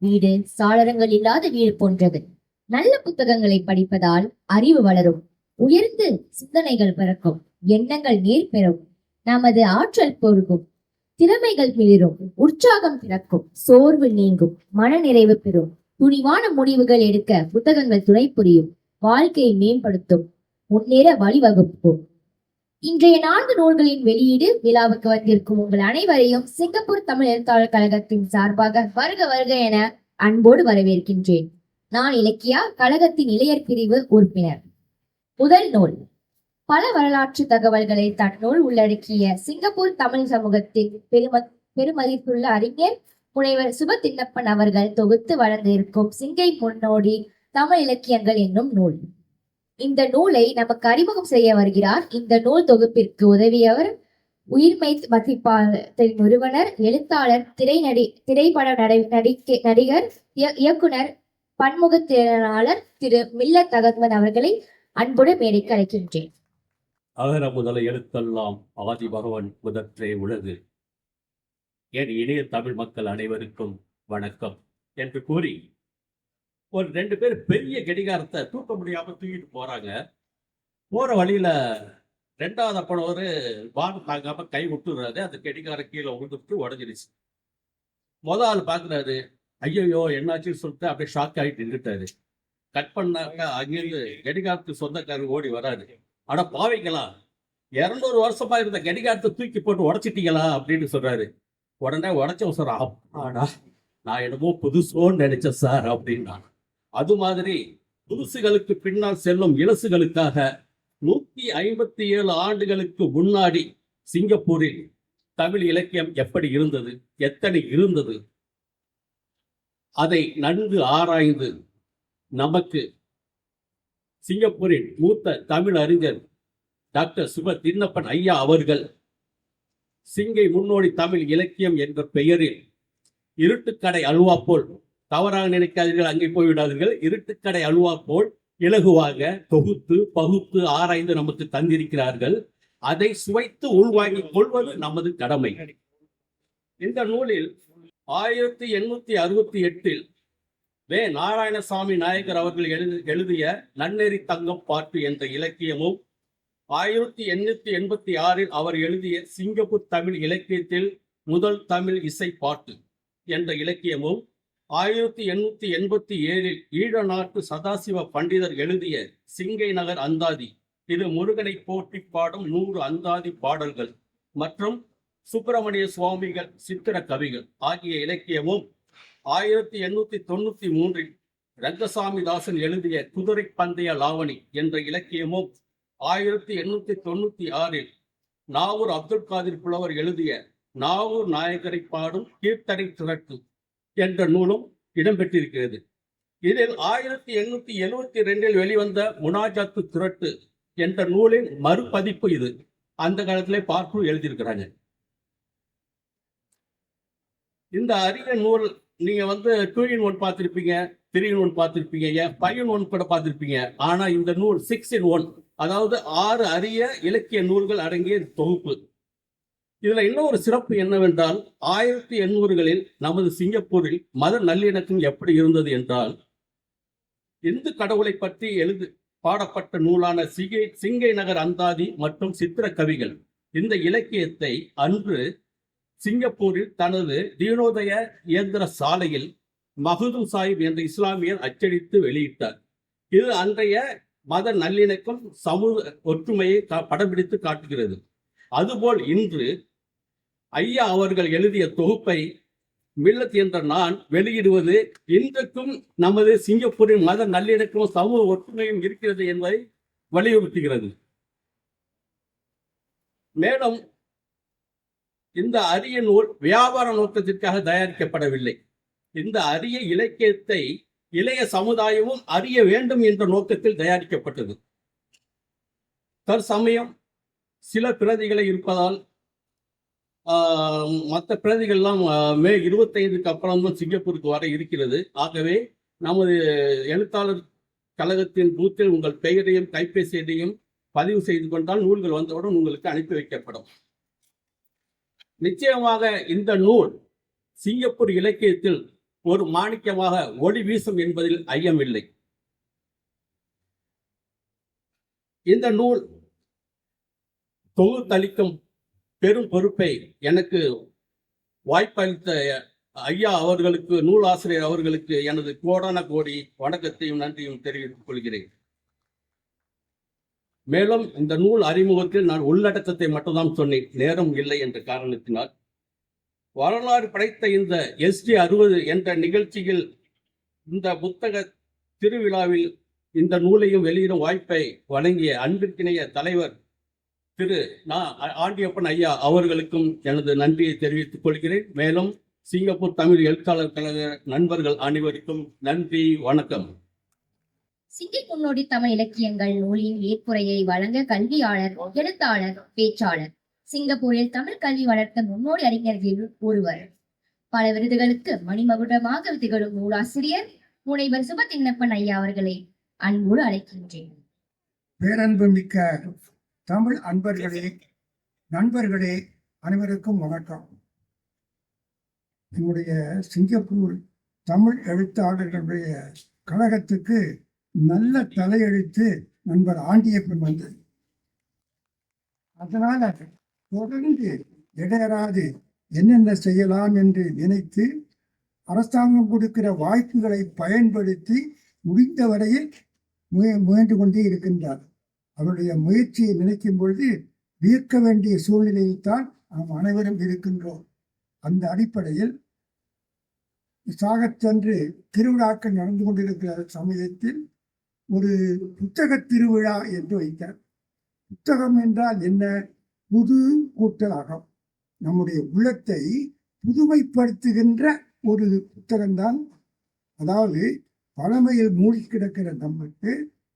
வீடு சாளரங்கள் இல்லாத வீடு போன்றது. நல்ல புத்தகங்களை படிப்பதால் அறிவு வளரும். உயர்ந்து சிந்தனைகள் பிறக்கும். எண்ணங்கள் நீர் பெறும். நமது ஆற்றல் பொருகும் திறமைகள் மிளிரும். உற்சாகம் பிறக்கும். சோர்வு நீங்கும். மனநிறைவு பெறும். துணிவான முடிவுகள் எடுக்க புத்தகங்கள் துணை புரியும். வாழ்க்கையை மேம்படுத்தும். முன்னேற வழிவகுக்கும். இன்றைய நான்கு நூல்களின் வெளியீடு விழாவுக்கு வந்திருக்கும் உங்கள் அனைவரையும் சிங்கப்பூர் தமிழ் எழுத்தாளர் கழகத்தின் சார்பாக வருக வருக என அன்போடு வரவேற்கின்றேன். நான் இலக்கியா கழகத்தின் இளையர் பிரிவு உறுப்பினர். முதல் நூல். பல வரலாற்று தகவல்களை தன்னுள் உள்ளடக்கிய சிங்கப்பூர் தமிழ் சமூகத்தின் பெரும பெருமதிப்புள்ள அறிஞர் முனைவர் சுப தின்னப்பன் அவர்கள் தொகுத்து வளர்ந்திருக்கும் சிங்கை முன்னோடி தமிழ் இலக்கியங்கள் என்னும் நூல். இந்த நூலை நமக்கு அறிமுகம் செய்ய வருகிறார். இந்த நூல் தொகுப்பிற்கு உதவியவர் உயிர்மை மதிப்பாளத்தின் நிறுவனர் எழுத்தாளர் திரை நடி திரைப்பட நடை நடிக்க நடிகர் இய- இயக்குனர் பன்முகத்திறனாளர் திரு மில்லத் தகத்மன் அவர்களை அன்புடன் மேடைக்கு அழைக்கின்றேன். அகர முதல எழுத்தெல்லாம் ஆதி பகவன் முதற்றே உலகு என் இணைய தமிழ் மக்கள் அனைவருக்கும் வணக்கம் என்று கூறி ஒரு ரெண்டு பேர் பெரிய கடிகாரத்தை தூக்க முடியாம தூக்கிட்டு போறாங்க. போற வழியில ரெண்டாவது அப்பனவர் பானம் தாங்காம கை விட்டுறாரு. அந்த கடிகாரம் கீழே விழுந்துட்டு உடஞ்சிருச்சு. மொதல் ஆள் பாக்குறாரு. ஐயோ என்னாச்சுன்னு சொல்லிட்டு அப்படியே ஷாக் ஆகிட்டு நின்றுட்டாரு கட் பண்ணாங்க. அங்கிருந்து கடிகாரத்துக்கு சொந்தக்காரர் ஓடி வராரு. ஆனால் பாவிங்களா இரநூறு வருஷமா இருந்த கடிகாரத்தை தூக்கி போட்டு உடச்சிட்டீங்களா? அப்படின்னு சொல்றாரு. உடனே உடைச்சவன் சார் ஆடா நான் என்னமோ புதுசோன்னு நினைச்சேன் சார் அப்படின்னா அது மாதிரி புதுசுகளுக்கு பின்னால் செல்லும் இலசுகளுக்காக நூத்தி ஐம்பத்தி ஏழு ஆண்டுகளுக்கு முன்னாடி சிங்கப்பூரில் தமிழ் இலக்கியம் எப்படி இருந்தது? எத்தனை இருந்தது? அதை நன்கு ஆராய்ந்து நமக்கு சிங்கப்பூரின் மூத்த தமிழ் அறிஞர் டாக்டர் சுப தின்னப்பன் ஐயா அவர்கள் சிங்கை முன்னோடி தமிழ் இலக்கியம் என்ற பெயரில் இருட்டுக்கடை அல்வா போல் தவறாக நினைக்காதீர்கள் அங்கே போய்விடாதீர்கள். இருட்டுக்கடை அல்வா போல் இலகுவாக தொகுத்து பகுத்து ஆராய்ந்து நமக்கு தந்திருக்கிறார்கள். அதை சுவைத்து உள்வாங்கிக் கொள்வது நமது கடமை. இந்த நூலில் ஆயிரத்தி எண்ணூத்தி அறுபத்தி எட்டில் வே. நாராயணசாமி நாயக்கர் அவர்கள் எழுது எழுதிய நன்னெறி தங்கம் பாட்டு என்ற இலக்கியமும் ஆயிரத்தி எண்ணூத்தி எண்பத்தி ஆறில் அவர் எழுதிய சிங்கப்பூர் தமிழ் இலக்கியத்தில் முதல் தமிழ் இசை பாட்டு என்ற இலக்கியமும் ஆயிரத்தி எண்ணூத்தி எண்பத்தி ஏழில் ஈழ நாட்டு சதாசிவ பண்டிதர் எழுதிய சிங்கை நகர் அந்தாதி இது முருகனை போட்டி பாடும் நூறு அந்தாதி பாடல்கள் மற்றும் சுப்பிரமணிய சுவாமிகள் சித்திர கவிகள் ஆகிய இலக்கியமும் ஆயிரத்தி எண்ணூத்தி தொண்ணூத்தி மூன்றில் ரங்கசாமி தாசன் எழுதிய குதிரை பந்தய லாவணி என்ற இலக்கியமும் ஆயிரத்தி எண்ணூத்தி தொண்ணூத்தி ஆறில் நாவூர் அப்துல் காதிர் புலவர் எழுதிய நாவூர் நாயகரை பாடும் கீர்த்தனை திரட்டு என்ற நூலும் இடம்பெற்றிருக்கிறது. இதில் ஆயிரத்தி எண்ணூத்தி எழுவத்தி ரெண்டில் வெளிவந்த முனாஜாத்து திரட்டு என்ற நூலின் மறுபதிப்பு இது. அந்த காலத்திலே பார்ப்பு எழுதியிருக்கிறாங்க. இந்த அரிய நூல் நீங்க வந்து டூ இன் ஒன் பார்த்திருப்பீங்க த்ரீ இன் ஒன் பார்த்திருப்பீங்க ஏன் ஃபைவ் இன் ஒன் கூட பார்த்திருப்பீங்க. ஆனா இந்த நூல் சிக்ஸ் இன் ஒன் அதாவது ஆறு அரிய இலக்கிய நூல்கள் அடங்கிய தொகுப்பு. இதுல இன்னொரு சிறப்பு என்னவென்றால் ஆயிரத்தி எண்ணூறுகளில் நமது சிங்கப்பூரில் மத நல்லிணக்கம் எப்படி இருந்தது என்றால் இந்து கடவுளை பற்றி எழுது பாடப்பட்ட நூலான சிகை சிங்கை நகர் அந்தாதி மற்றும் சித்திர கவிகள். இந்த இலக்கியத்தை அன்று சிங்கப்பூரில் தனது தீனோதய இயந்திர சாலையில் மகுதும் சாஹிப் என்ற இஸ்லாமியர் அச்சடித்து வெளியிட்டார். இது அன்றைய மத நல்லிணக்கம் சமூக ஒற்றுமையை கா- படம்பிடித்து காட்டுகிறது. அதுபோல் இன்று ஐயா அவர்கள் எழுதிய தொகுப்பை மில்லத் என்ற நான் வெளியிடுவது இன்றைக்கும் நமது சிங்கப்பூரின் மத நல்லிணக்கமும் சமூக ஒற்றுமையும் இருக்கிறது என்பதை வலியுறுத்துகிறது. மேலும் இந்த அரிய நூல் வியாபார நோக்கத்திற்காக தயாரிக்கப்படவில்லை. இந்த அரிய இலக்கியத்தை இளைய சமுதாயமும் அறிய வேண்டும் என்ற நோக்கத்தில் தயாரிக்கப்பட்டது. தற்சமயம் சில பிரதிகளை இருப்பதால் மற்ற பிரதிகள்லாம் மே இருபத்தைந்துக்கு அப்புறம் தான் சிங்கப்பூருக்கு வர இருக்கிறது. ஆகவே நமது எழுத்தாளர் கழகத்தின் பூத்தில் உங்கள் பெயரையும் கைபேசி பதிவு செய்து கொண்டால் நூல்கள் வந்தவுடன் உங்களுக்கு அனுப்பி வைக்கப்படும். நிச்சயமாக இந்த நூல் சிங்கப்பூர் இலக்கியத்தில் ஒரு மாணிக்கமாக ஒளி வீசும் என்பதில் ஐயமில்லை. இந்த நூல் தொகுத்தளிக்கும் பெரும் பொறுப்பை எனக்கு வாய்ப்பளித்த ஐயா அவர்களுக்கு நூலாசிரியர் அவர்களுக்கு எனது கோடான கோடி வணக்கத்தையும் நன்றியும் தெரிவித்துக் கொள்கிறேன். மேலும் இந்த நூல் அறிமுகத்தில் நான் உள்ளடக்கத்தை மட்டும்தான் சொன்னேன். நேரம் இல்லை என்ற காரணத்தினால். வரலாறு படைத்த இந்த எஸ்டி அறுபது என்ற நிகழ்ச்சியில் இந்த புத்தக திருவிழாவில் இந்த நூலையும் வெளியிடும் வாய்ப்பை வழங்கிய அன்பிற்கிணைய தலைவர் திரு நா ஆண்டியப்பன் ஐயா அவர்களுக்கும் எனது நன்றியை தெரிவித்துக் கொள்கிறேன். மேலும் சிங்கப்பூர் தமிழ் எழுத்தாளர் கழக நண்பர்கள் அனைவருக்கும் நன்றி வணக்கம். சிங்கை முன்னோடி தமிழ் இலக்கியங்கள் நூலின் ஏற்புரையை வழங்க கல்வியாளர் எழுத்தாளர் பேச்சாளர். சிங்கப்பூரில் தமிழ் கல்வி வளர்த்த முன்னோடி அறிஞர்களில் ஒருவர். பல விருதுகளுக்கு மணிமகுடமாக திகழும் நூலாசிரியர் முனைவர் சுபதின்னப்பன் ஐயா அவர்களை அன்போடு அழைக்கின்றேன். பேரன்பு மிக்க தமிழ் அன்பர்களே நண்பர்களே அனைவருக்கும் வணக்கம். என்னுடைய சிங்கப்பூர் தமிழ் எழுத்தாளர்களுடைய கழகத்துக்கு நல்ல தலையெழுத்து நண்பர் ஆண்டியப்பன் வந்தது. அதனால தொடர்ந்து இடையராது என்னென்ன செய்யலாம் என்று நினைத்து அரசாங்கம் கொடுக்கிற வாய்ப்புகளை பயன்படுத்தி முடிந்த வரையில் முய முயன்று கொண்டே இருக்கின்றார். அவருடைய முயற்சியை நினைக்கும் பொழுது வியக்க வேண்டிய சூழ்நிலையில் தான் நாம் அனைவரும் இருக்கின்றோம். அந்த அடிப்படையில் சாகச்சன்று திருவிழாக்கள் நடந்து கொண்டிருக்கிற சமயத்தில் ஒரு புத்தக திருவிழா என்று வைத்தார். புத்தகம் என்றால் என்ன? புது கூட்டலாகும். நம்முடைய உள்ளத்தை புதுமைப்படுத்துகின்ற ஒரு புத்தகம்தான். அதாவது பழமையில் மூழ்கி கிடக்கிற நமக்கு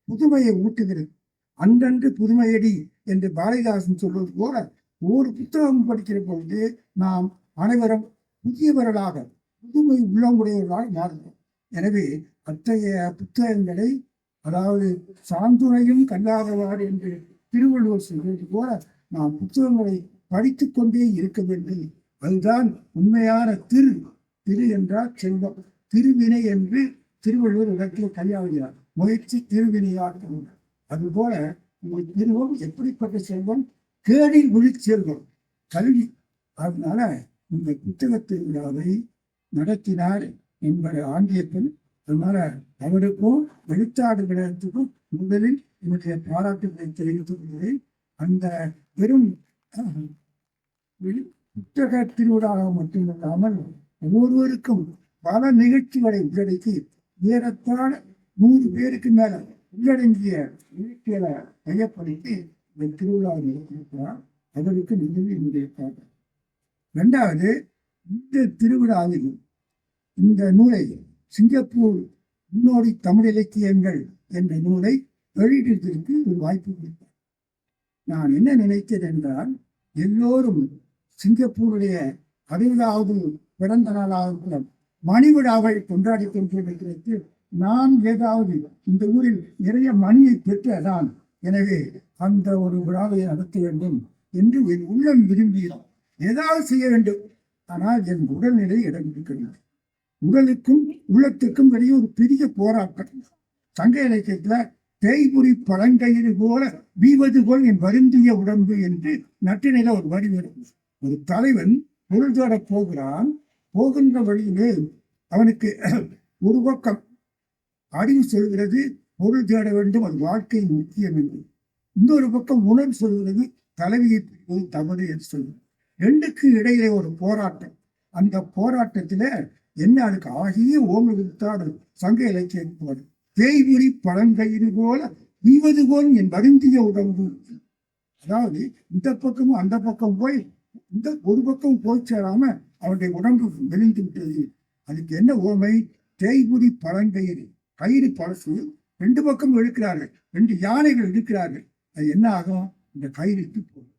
புதுமையை ஊட்டுகிறது. அன்றன்று புதுமையடி என்று பாரதிதாசன் சொல்வது போல ஒரு புத்தகம் படிக்கிற பொழுது நாம் அனைவரும் புதியவர்களாக புதுமை உள்ளமுடையவர்களாக மாறுகிறோம். எனவே அத்தகைய புத்தகங்களை அதாவது சாந்துரையும் கல்லாதவாறு என்று திருவள்ளுவர் சொல்வது போல நாம் புத்தகங்களை படித்துக் கொண்டே இருக்க வேண்டும். அதுதான் உண்மையான திரு திரு என்றால் செல்வம். திருவினை என்று திருவள்ளுவர் இடத்தில் கையாளுகிறார் முயற்சி திருவினையாற்றும் அதுபோல உங்கள் திருவம் எப்படிப்பட்ட செல்வம்? கேடில் விழிச்செல்வம் கல்வி. அதனால இந்த புத்தக திருவிழாவை நடத்தினார் என்பது ஆங்கியத்தில் அதனால அவருக்கும் எழுத்தாளர்களுக்கும் முதலில் என்னுடைய பாராட்டுகளை தெரிவித்துக் கொள்கிறேன். அந்த பெரும் அஹ், புத்தக திருவிழாக மட்டுமில்லாமல் ஒவ்வொருவருக்கும் பல நிகழ்ச்சிகளை உள்ளடக்கி ஏறத்தாழ நூறு பேருக்கு மேல உள்ளடங்கிய நிகழ்ச்சிகளை மையப்படுத்தி இந்த திருவிழா நடத்தியிருக்கிறார் அதற்கு நிகழ்வு என்னுடைய பாடம் ரெண்டாவது இந்த திருவிழாவில் இந்த நூலை சிங்கப்பூர் முன்னோடி தமிழ் இலக்கியங்கள் என்ற நூலை வெளியிடுவதற்கு ஒரு வாய்ப்பு கொடுத்தார். நான் என்ன நினைத்தேன் என்றால் எல்லோரும் சிங்கப்பூருடைய அறுபதாவது பிறந்த நாளாக மணி விழாவை கொண்டாடி கொண்டிருக்கிறது நான் ஏதாவது இந்த ஊரில் நிறைய மணியை பெற்ற நான் எனவே அந்த ஒரு விழாவை நடத்த வேண்டும் என்று என் உள்ளம் விரும்பினோம் ஏதாவது செய்ய வேண்டும். ஆனால் என் உடல்நிலை இடம் கொடுக்கவில்லை உடலுக்கும் உள்ளத்துக்கும் இடையே ஒரு பெரிய போராட்டம். சங்க இலக்கியத்தில் தேய்புரி பழங்கயிறு போல வீவது போல் என் வருந்திய உடம்பு என்று நட்டினையில ஒரு வரி வரும் ஒரு தலைவன் பொருள் தேட போகிறான். போகின்ற வழியிலே அவனுக்கு ஒரு பக்கம் அறிவு சொல்கிறது பொருள் தேட வேண்டும் அது வாழ்க்கையின் முக்கியம் என்று. இன்னொரு பக்கம் உணர்வு சொல்கிறது தலைவியை பிடிப்பது தவறு என்று சொல்லுவது ரெண்டுக்கு இடையிலே ஒரு போராட்டம். அந்த போராட்டத்தில் என்ன அதுக்கு ஆகிய ஓம வித்தாடு சங்க இலக்கியம் வரும் தேய்விரி பழங்கயிறு போல வீவது போல் என் வருந்திய உடம்பு. அதாவது இந்த பக்கமும் அந்த பக்கம் போய் இந்த ஒரு பக்கம் போய் சேராம அவருடைய உடம்பு மெலிந்து விட்டது. அதுக்கு என்ன ஓமை தேய்புரி பழங்கயிறு கயிறு பழசு ரெண்டு பக்கம் இழுக்கிறார்கள் ரெண்டு யானைகள் இழுக்கிறார்கள். அது என்ன ஆகும்? இந்த கயிறு போகும்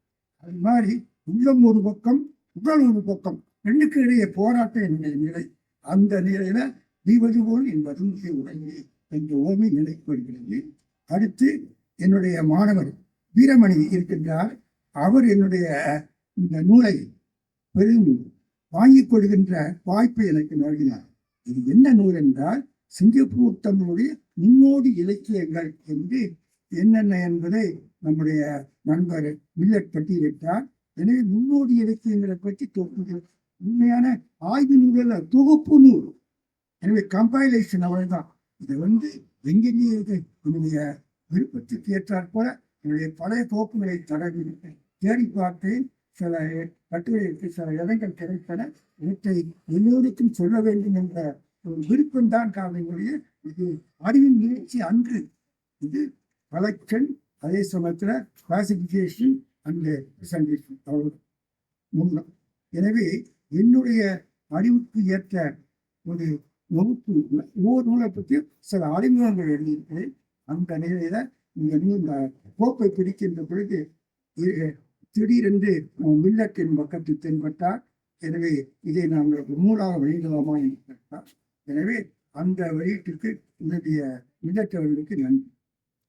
அது மாதிரி உள்ளம் ஒரு பக்கம் உடல் ஒரு பக்கம் ரெண்டுக்கு இடையே போராட்டம் என்னுடைய நிலை. அந்த நிலையில தீபது போல் என் வருந்திய உடனே என்ற ஓமை நிலைப்படுகிறது அடுத்து என்னுடைய மாணவர் வீரமணி இருக்கின்றார். அவர் என்னுடைய இந்த நூலை பெரும் வாங்கிக் கொள்கின்ற வாய்ப்பை எனக்கு நல்கினார் இது என்ன நூல் என்றால் சிங்கப்பூர் தமிழுடைய முன்னோடி இலக்கியங்கள் என்று என்னென்ன என்பதை நம்முடைய நண்பர் மில்லட் பட்டியலிட்டார். எனவே முன்னோடி இலக்கியங்களை பற்றி தொகுப்பு உண்மையான ஆய்வு நூல் தொகுப்பு நூல். எனவே கம்பைலேஷன் அவ்வளவுதான். இதை வந்து எங்கெங்கே இருக்கு என்னுடைய விருப்பத்துக்கு ஏற்றாற் போல என்னுடைய பழைய கோப்புகளை தடவி தேடி பார்த்தேன். சில கட்டுரைக்கு சில இடங்கள் கிடைத்தன. இவற்றை எல்லோருக்கும் சொல்ல வேண்டும் என்ற ஒரு விருப்பம்தான் காரணங்களுடைய இது அறிவின் நிகழ்ச்சி அன்று. இது கலெக்ஷன் அதே சமயத்தில் கிளாசிபிகேஷன் அண்ட் பிரசன்டேஷன் அவ்வளோ மூலம் எனவே என்னுடைய அறிவுக்கு ஏற்ற ஒரு வகுப்பு ஒவ்வொரு நூலை பற்றி சில அறிமுகங்கள் எழுதியிருக்கிறேன். அந்த நிலையில இந்த நூல் இந்த கோப்பை பிடிக்கின்ற பொழுது திடீரென்று மில்லட்டின் பக்கத்தில் தென்பட்டார். எனவே இதை நாங்கள் நூலாக வெளியிடலாமா என்று கேட்டார். எனவே அந்த வெளியீட்டிற்கு என்னுடைய மின்னற்றவர்களுக்கு நன்றி.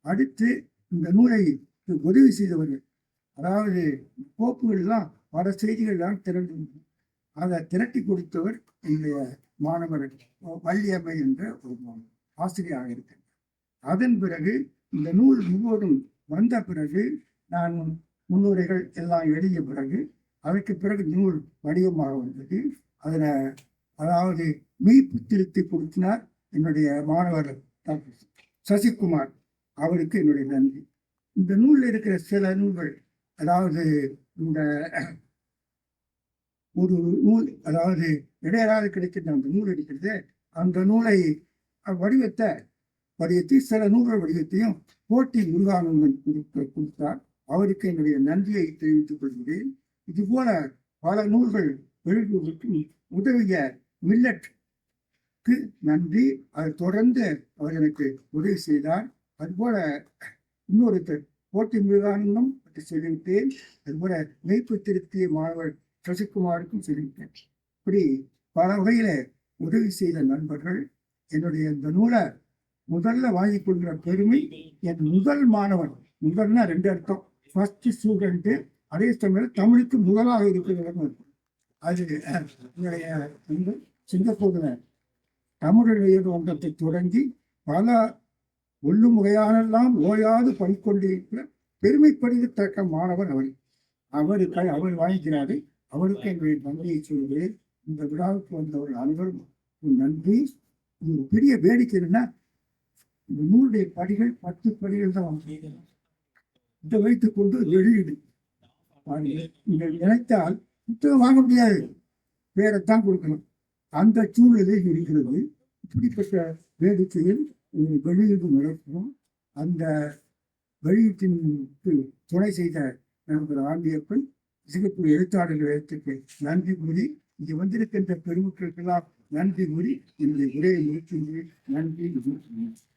அடுத்து இந்த நூலை உதவி செய்தவர்கள் அதாவது கோப்புகள்லாம் பல செய்திகள்லாம் திரண்டு அதை திரட்டி கொடுத்தவர் என்னுடைய மாணவர் வள்ளியம்மை என்ற ஒரு மாணவர் ஆசிரியராக இருக்கிறார் அதன் பிறகு இந்த நூல் முழுவதும் வந்த பிறகு நான் முன்னுரைகள் எல்லாம் எழுதிய பிறகு அதற்கு பிறகு நூல் வடிவமாக வந்தது. அதில் அதாவது மீட்பு திருத்தி கொடுத்தினார் என்னுடைய மாணவர் சசிகுமார். அவருக்கு என்னுடைய நன்றி. இந்த நூலில் இருக்கிற சில நூல்கள் அதாவது இந்த ஒரு நூல் அதாவது இடையராது கிடைக்கின்ற அந்த நூல் இருக்கிறது அந்த நூலை வடிவத்தை வடிவத்தை சில நூல்கள் வடிவத்தையும் போட்டி முருகானந்தன் கொடுத்தார். அவருக்கு என்னுடைய நன்றியை தெரிவித்துக் கொள்கிறேன். இது போல பல நூல்கள் எழுதுவதற்கு உதவிய மில்லட்க்கு நன்றி. அதை தொடர்ந்து அவர் எனக்கு உதவி செய்தார். அதுபோல இன்னொருத்தர் போட்டி மிருகானந்தம் பற்றி சொல்லிவிட்டேன். அதுபோல மெய்ப்பு திருத்திய மாணவர் சசிகுமாருக்கும் சொல்லிவிட்டேன். இப்படி பல வகையில உதவி செய்த நண்பர்கள். என்னுடைய இந்த நூலை முதல்ல வாங்கி கொள்கிற பெருமை என் முதல் மாணவன். முதல்னா ரெண்டு அர்த்தம். ஃபர்ஸ்ட் ஸ்டூடெண்ட்டு அதே சமயம் தமிழுக்கு முதலாக இருக்கிறவர்கள் அது என்னுடைய நண்பர் சிங்கப்பூர்ல தமிழ் ஒன்றத்தை தொடங்கி பல ஒல்லும் முறையானெல்லாம் ஓயாது படிக்கொண்டிருக்கிற பெருமைப்படுத்தக்க மாணவர் அவர். அவருக்கு அவர் வாங்கிக்கிறாரு. அவருக்கு எங்களுடைய நன்றியை சொல்கிறேன். இந்த விழாவுக்கு வந்தவர்கள் அனைவரும் நன்றி ஒரு பெரிய வேடிக்கை என்ன இந்த நூலுடைய படிகள் பத்து படிகள் தான் வாங்கியிருக்கிறோம் இதை வைத்துக் கொண்டு வெளியீடு நீங்கள் நினைத்தால் புத்தகம் வாங்க முடியாது. பேரைத்தான் கொடுக்கணும். அந்த சூழலில் இருக்கிறது. இப்படிப்பட்ட வேடிக்கையில் வெளியீடு நடக்கும் அந்த வெளியீட்டிற்கு துணை செய்த நண்பர் ஆண்டியப்பன் சிங்கப்பூர் எழுத்தாளர்கள் எழுத்துக்கு நன்றி கூறி இங்கு வந்திருக்கின்ற பெருமக்களுக்கெல்லாம் நன்றி கூறி என்னுடைய உரையை முடிக்கின்றேன். நன்றி நன்றி.